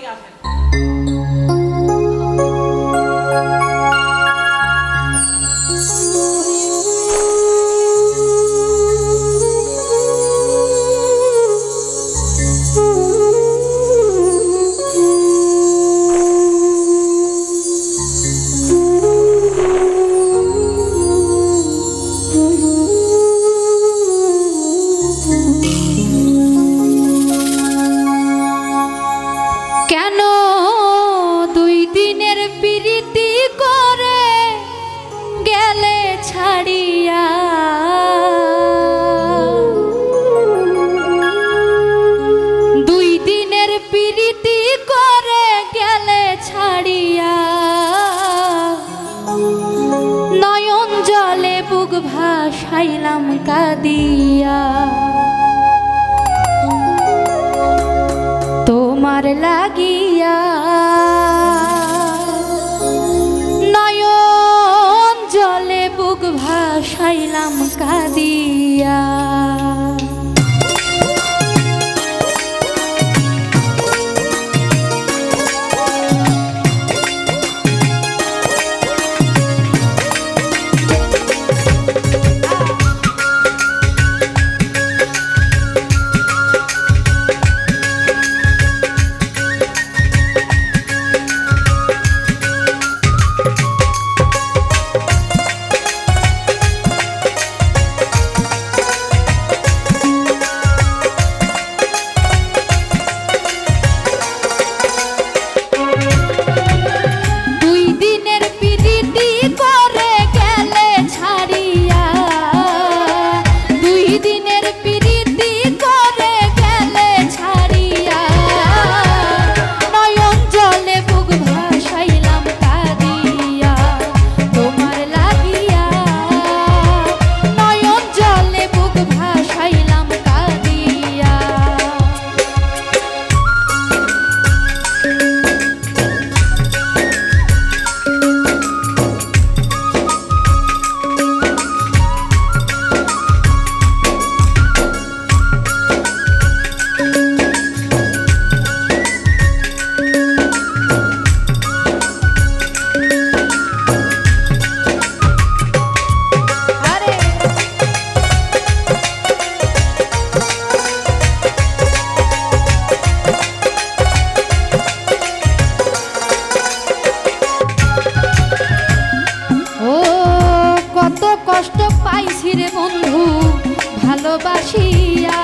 Miguel ছাড়িয়া। দুই দিনের প্রীতি করে গেলে ছাড়িয়া। নয়ন জলে বুক ভাসাইলাম কাদিয়া। তোমার লাগিয়া বুক কাদিয়া। কষ্ট পাইছি রে বন্ধু ভালোবাসিয়া